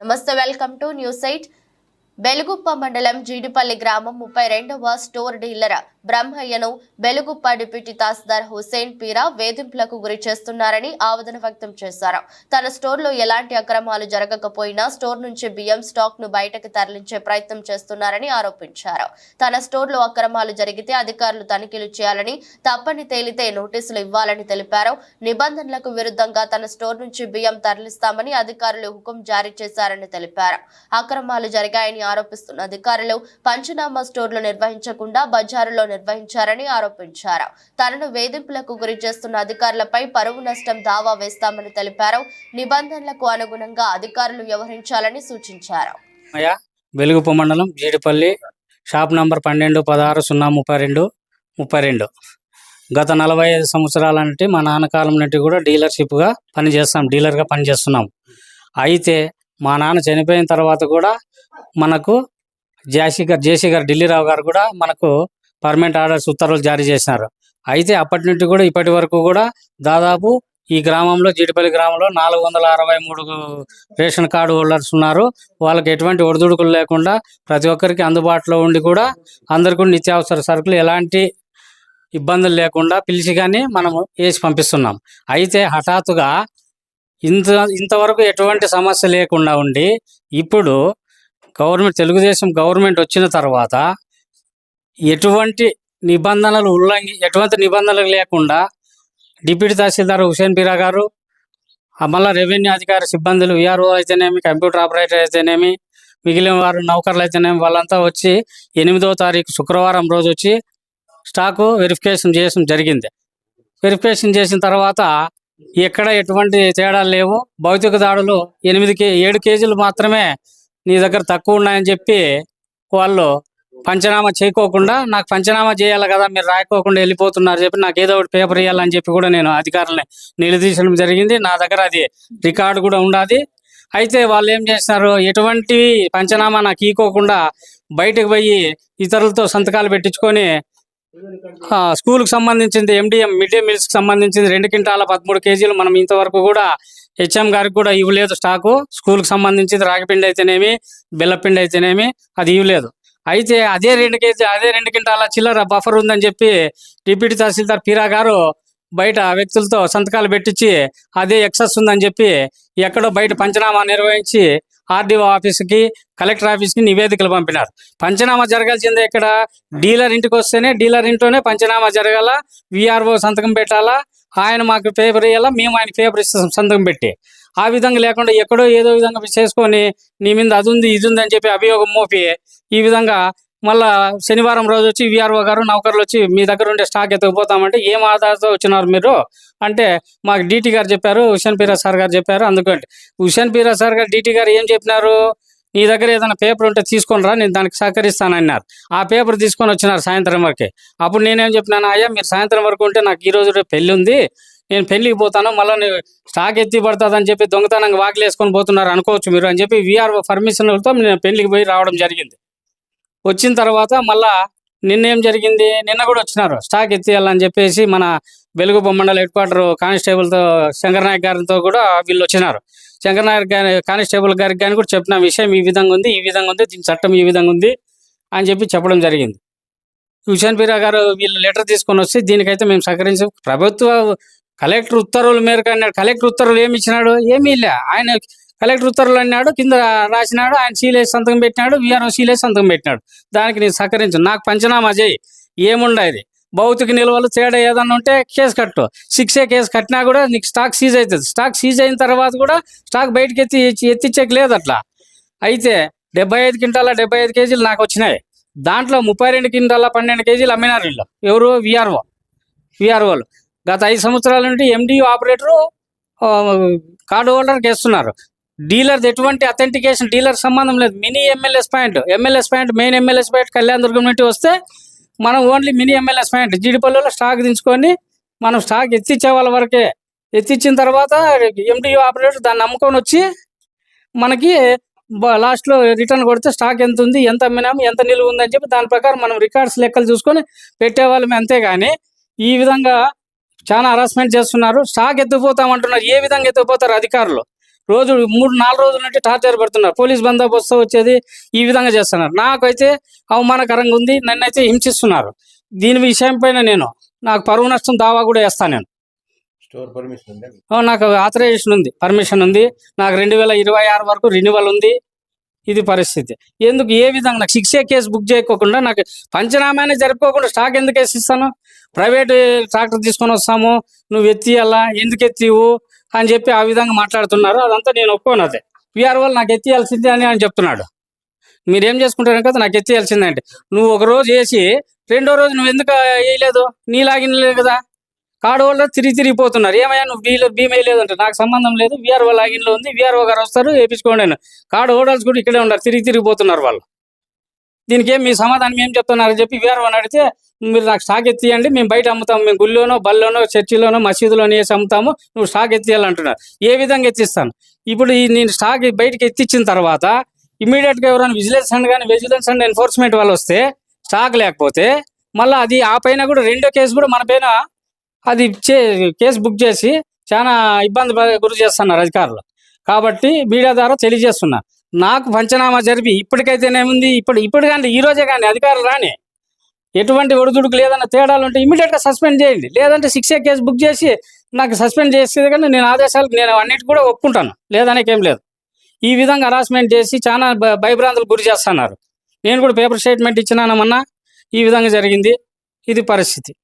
నమస్తే welcome to news eight Beluguppa మండలం జీడిపల్లి గ్రామం ముప్పై రెండవ స్టోర్ డీలర్ బ్రహ్మయ్యను బెలుగుప్ప డిప్యూటీ తహసీల్దార్ హుసేన్ పీరా వేధింపులకు గురి చేస్తున్నారని ఆవేదన వ్యక్తం చేశారు. తన స్టోర్లో ఎలాంటి అక్రమాలు జరగకపోయినా స్టోర్ నుంచి బియ్యం స్టాక్ను బయటకు తరలించే ప్రయత్నం చేస్తున్నారని ఆరోపించారు. తన స్టోర్లో అక్రమాలు జరిగితే అధికారులు తనిఖీలు చేయాలని తప్పని తేలితే నోటీసులు ఇవ్వాలని తెలిపారు. నిబంధనలకు విరుద్ధంగా తన స్టోర్ నుంచి బియ్యం తరలిస్తామని అధికారులు హుకుం జారీ చేశారని తెలిపారు. అక్రమాలు జరిగాయని ఆరోపిస్తున్న అధికారులు పంచనామా స్టోర్లు నిర్వహించకుండా బజారులో నిర్వహించారని ఆరోపించారు. తనను వేధింపులకు గురి చేస్తున్న అధికారులపై పరువు నష్టం దావా వేస్తామని తెలిపారు. నిబంధనలకు అనుగుణంగా అధికారులు వ్యవహరించాలని సూచించారు. వెలుగు మండలం జీడిపల్లి షాప్ నంబర్ పన్నెండు పదహారు సున్నా ముప్పై రెండు ముప్పై రెండు. గత నలభై ఐదు సంవత్సరాల నుండి మా నాన్న కాలం నుండి కూడా డీలర్షిప్గా పనిచేస్తాం డీలర్గా పనిచేస్తున్నాం. అయితే మా నాన్న చనిపోయిన తర్వాత కూడా మనకు జేసీ గారు జేసీ గారు ఢిల్లీరావు గారు కూడా మనకు పర్మనెంట్ ఆర్డర్స్ ఉత్తర్వులు జారీ చేసినారు. అయితే అప్పటి నుండి కూడా ఇప్పటి వరకు కూడా దాదాపు ఈ గ్రామంలో జీడిపల్లి గ్రామంలో నాలుగు వందల అరవై మూడు రేషన్ కార్డు హోల్డర్స్ ఉన్నారు. వాళ్ళకి ఎటువంటి ఒడిదుడుకులు లేకుండా ప్రతి ఒక్కరికి అందుబాటులో ఉండి కూడా అందరికీ నిత్యావసర సరుకులు ఎలాంటి ఇబ్బందులు లేకుండా పిలిచి కానీ మనం వేసి పంపిస్తున్నాం. అయితే హఠాత్తుగా ఇంత ఇంతవరకు ఎటువంటి సమస్య లేకుండా ఉండి ఇప్పుడు గవర్నమెంట్ తెలుగుదేశం గవర్నమెంట్ వచ్చిన తర్వాత ఎటువంటి నిబంధనలు ఉల్లంఘి ఎటువంటి నిబంధనలు లేకుండా డిప్యూటీ తహసీల్దార్ హుసేన్ పీరా గారు మళ్ళీ రెవెన్యూ అధికారి సిబ్బందులు విఆర్ఓ అయితేనేమి కంప్యూటర్ ఆపరేటర్ అయితేనేమి మిగిలిన వారు నౌకర్లు అయితేనేమి వాళ్ళంతా వచ్చి ఎనిమిదో తారీఖు శుక్రవారం రోజు వచ్చి స్టాకు వెరిఫికేషన్ చేయడం జరిగింది. వెరిఫికేషన్ చేసిన తర్వాత ఎక్కడ ఎటువంటి తేడాలు లేవు. భౌతిక దాడులు ఎనిమిది కే ఏడు కేజీలు మాత్రమే నీ దగ్గర తక్కువ ఉన్నాయని చెప్పి వాళ్ళు పంచనామా చేయకోకుండా నాకు పంచనామా చేయాలి కదా మీరు రాయకోకుండా వెళ్ళిపోతున్నారు చెప్పి నాకు ఏదో ఒకటి పేపర్ ఇవ్వాలని చెప్పి కూడా నేను అధికారులని నిలదీసడం జరిగింది. నా దగ్గర అది రికార్డు కూడా ఉండాది. అయితే వాళ్ళు ఏం చేస్తున్నారు ఎటువంటి పంచనామా నాకు ఈకోకుండా బయటకు పోయి ఇతరులతో సంతకాలు పెట్టించుకొని స్కూల్కి సంబంధించింది ఎండిఎం మిడ్ డే మీల్స్కి సంబంధించింది రెండు క్వింటాల పదమూడు కేజీలు మనం ఇంతవరకు కూడా హెచ్ఎం గారికి కూడా ఇవ్వలేదు స్టాకు. స్కూల్కి సంబంధించింది రాగిపిండి అయితేనేమి బెల్లపిండి అయితేనేమి అది ఇవ్వలేదు. అయితే అదే రెండు కేజీ అదే రెండు క్వింటాల చిల్లర బఫర్ ఉందని చెప్పి డిప్యూటీ తహసీల్దార్ పీరా గారు బయట వ్యక్తులతో సంతకాలు పెట్టించి అదే ఎక్సెస్ ఉందని చెప్పి ఎక్కడో బయట పంచనామా నిర్వహించి ఆర్డీఓ ఆఫీస్కి కలెక్టర్ ఆఫీస్కి నివేదికలు పంపినారు. పంచనామా జరగాల్సిందే ఇక్కడ. డీలర్ ఇంటికి వస్తేనే డీలర్ ఇంట్లోనే పంచనామా జరగాల. విఆర్ఓ సంతకం పెట్టాలా. ఆయన మాకు పేపర్ ఇవ్వాలా మేము ఆయన పేపర్ ఇస్తాం సంతకం పెట్టి. ఆ విధంగా లేకుండా ఎక్కడో ఏదో విధంగా చేసుకొని నీ మీద అది ఉంది ఇది ఉంది అని చెప్పి అభియోగం మోపి ఈ విధంగా మళ్ళా శనివారం రోజు వచ్చి విఆర్ఓ గారు నౌకర్లు వచ్చి మీ దగ్గర ఉండే స్టాక్ ఎత్తుకుపోతామంటే ఏం ఆధారంతో వచ్చినారు మీరు? అంటే మాకు డీటీ గారు చెప్పారు హుషన్ పీరా సార్ గారు చెప్పారు అందుకంటే హుషన్ పీరా సార్ గారు డీటీ గారు ఏం చెప్పినారు? నీ దగ్గర ఏదైనా పేపర్ ఉంటే తీసుకొని రా నేను దానికి సహకరిస్తానన్నారు ఆ పేపర్ తీసుకొని వచ్చినారు సాయంత్రం వరకే. అప్పుడు నేనేం చెప్పినాను అయ్యా మీరు సాయంత్రం వరకు ఉంటే నాకు ఈ రోజు పెళ్ళి ఉంది. నేను పెళ్ళికి పోతాను మళ్ళీ స్టాక్ ఎత్తి పడుతుందని చెప్పి దొంగతనంగా వాకిలేసుకొని పోతున్నారు అనుకోవచ్చు మీరు అని చెప్పి విఆర్ఓ పర్మిషన్లతో నేను పెళ్ళికి పోయి రావడం జరిగింది. వచ్చిన తర్వాత మళ్ళా నిన్న ఏం జరిగింది? నిన్న కూడా వచ్చినారు. స్టాక్ ఎత్తేయాలని చెప్పేసి మన వెలుగు బొమ్మండల హెడ్ క్వార్టర్ కానిస్టేబుల్తో శంకర్ నాయక్ గారితో కూడా వీళ్ళు వచ్చినారు. శంకర్ నాయక్ గారి కానిస్టేబుల్ గారికి కానీ కూడా చెప్పిన విషయం ఈ విధంగా ఉంది ఈ విధంగా ఉంది దీని చట్టం ఈ విధంగా ఉంది అని చెప్పి చెప్పడం జరిగింది. హుసేన్ పీరా గారు వీళ్ళు లెటర్ తీసుకొని వస్తే దీనికైతే మేము సహకరించి ప్రభుత్వ కలెక్టర్ ఉత్తర్వుల మేరకు అన్నాడు. కలెక్టర్ ఉత్తర్వులు ఏమి ఇచ్చినాడు? ఏమీ లే ఆయన కలెక్టర్ ఉత్తర్వులు అన్నాడు కింద రాసినాడు ఆయన సీలేసి సంతకం పెట్టినాడు విఆర్ఓ సీలేసి సంతకం పెట్టినాడు. దానికి నేను సహకరించు నాకు పంచనామా చేయి ఏముండేది భౌతిక నిల్వలు తేడా ఏదన్నా ఉంటే కేసు కట్టు. సిక్సే కేసు కట్టినా కూడా నీకు స్టాక్ సీజ్ అవుతుంది. స్టాక్ సీజ్ అయిన తర్వాత కూడా స్టాక్ బయటకి ఎత్తి ఎత్తిచ్చేకి లేదు అట్లా. అయితే డెబ్బై ఐదు క్వింటాల డెబ్బై ఐదు కేజీలు నాకు వచ్చినాయి. దాంట్లో ముప్పై రెండు క్వింటాల పన్నెండు కేజీలు అమ్మినారు వీళ్ళు. ఎవరు? విఆర్ఓ. విఆర్ఓలు. గత ఐదు సంవత్సరాల నుండి ఎండియు ఆపరేటరు కార్డు హోల్డర్కి వేస్తున్నారు డీలర్ ఎటువంటి అథెంటికేషన్ డీలర్ సంబంధం లేదు. Mini MLS point MLS point main MLS point Kalyanadurgam నుండి వస్తే మనం ఓన్లీ మినీ ఎమ్మెల్యేస్ పాయింట్ జీడిపల్లిలో స్టాక్ దించుకొని మనం స్టాక్ ఎత్తిచ్చే వాళ్ళ వరకే. ఎత్తిచ్చిన తర్వాత ఎండియు ఆపరేటర్ దాన్ని నమ్ముకొని వచ్చి మనకి లాస్ట్లో రిటర్న్ కొడితే స్టాక్ ఎంత ఉంది ఎంత అమ్మినాము ఎంత నిలువ ఉందని చెప్పి దాని ప్రకారం మనం రికార్డ్స్ లెక్కలు చూసుకొని పెట్టేవాళ్ళమే అంతేగాని ఈ విధంగా చాలా హరాస్మెంట్ చేస్తున్నారు. స్టాక్ ఎత్తిపోతామంటున్నారు ఏ విధంగా ఎత్తిపోతారు అధికారులు? రోజు మూడు నాలుగు రోజుల నుండి టార్చర్ పెడుతున్నారు పోలీస్ బందోబస్తు వచ్చేది ఈ విధంగా చేస్తున్నారు. నాకైతే అవమానకరంగా ఉంది. నన్నైతే హింసిస్తున్నారు. దీని విషయం పైన నేను నాకు పరువు నష్టం దావా కూడా వేస్తాను నేను. స్టోర్ పర్మిషన్ నాకు ఆథరైజేషన్ ఉంది. పర్మిషన్ ఉంది. నాకు రెండు వేల ఇరవై ఆరు వరకు రెన్యువల్ ఉంది. ఇది పరిస్థితి. ఎందుకు? ఏ విధంగా? నాకు శిక్ష కేసు బుక్ చేయకోకుండా నాకు పంచనామానే జరుపుకోకుండా స్టాక్ ఎందుకు వేసి ఇస్తాను? ప్రైవేట్ ట్రాక్టర్ తీసుకొని వస్తాము. నువ్వు ఎత్తియాలా ఎందుకు ఎత్తివు అని చెప్పి ఆ విధంగా మాట్లాడుతున్నారు. అదంతా నేను ఒప్పుకోను అదే. పిఆర్ నాకు ఎత్తియాల్సిందే అని అని చెప్తున్నాడు. మీరేం చేసుకుంటారు కదా నాకు ఎత్తియాల్సిందే అంటే. నువ్వు ఒక రోజు వేసి రెండో రోజు నువ్వు ఎందుకు వేయలేదు? నీ లాగిన్ కదా. కార్డు వాళ్ళు తిరిగి తిరిగిపోతున్నారు ఏమయ్యా నువ్వు బీలో బీమ్ వేయలేదంటే నాకు సంబంధం లేదు. విఆర్ఓ లాగిన్లో ఉంది. విఆర్ఓ గారు వస్తారు. వేయించుకోండి అని. కార్డు కూడా ఇక్కడే ఉన్నారు. తిరిగి తిరిగిపోతున్నారు వాళ్ళు. దీనికి ఏం మీ సమాధానం ఏం చెప్తున్నారని చెప్పి విఆర్ఓ అని అడిగితే మీరు నాకు స్టాక్ ఎత్తియండి మేము బయట అమ్ముతాము మేము గుళ్ళోనో బల్లోనో చర్చిలోనో మసీదులోనో వేసి అమ్ముతాము నువ్వు స్టాక్ ఎత్తియాలంటున్నారు. ఏ విధంగా ఎత్తిస్తాను? ఇప్పుడు ఈ నేను స్టాక్ బయటకి ఎత్తిచ్చిన తర్వాత ఇమీడియట్గా ఎవరైనా విజిలెన్స్ అండ్ కానీ విజిలెన్స్ అండ్ ఎన్ఫోర్స్మెంట్ వాళ్ళు వస్తే స్టాక్ లేకపోతే మళ్ళీ అది ఆ పైన కూడా రెండో కేసు కూడా మన పైన అది చే కేసు బుక్ చేసి చాలా ఇబ్బంది గురి చేస్తున్నారు అధికారులు. కాబట్టి మీడియా ద్వారా తెలియజేస్తున్నారు నాకు పంచనామా జరిపి ఇప్పటికైతేనేముంది? ఇప్పుడు ఇప్పుడు కానీ ఈ రోజే కానీ అధికారులు రాని ఎటువంటి ఒడిదుడుకు లేదన్న తేడాలు ఉంటే ఇమీడియట్గా సస్పెండ్ చేయండి. లేదంటే సిక్స్ కేసు బుక్ చేసి నాకు సస్పెండ్ చేసేది కానీ నేను ఆదేశాలకు నేను అన్నిటి కూడా ఒప్పుకుంటాను. లేదనేకేం లేదు. ఈ విధంగా హరాస్మెంట్ చేసి చాలా భ- గురి చేస్తున్నారు. నేను కూడా పేపర్ స్టేట్మెంట్ ఇచ్చినానమన్నా ఈ విధంగా జరిగింది. ఇది పరిస్థితి.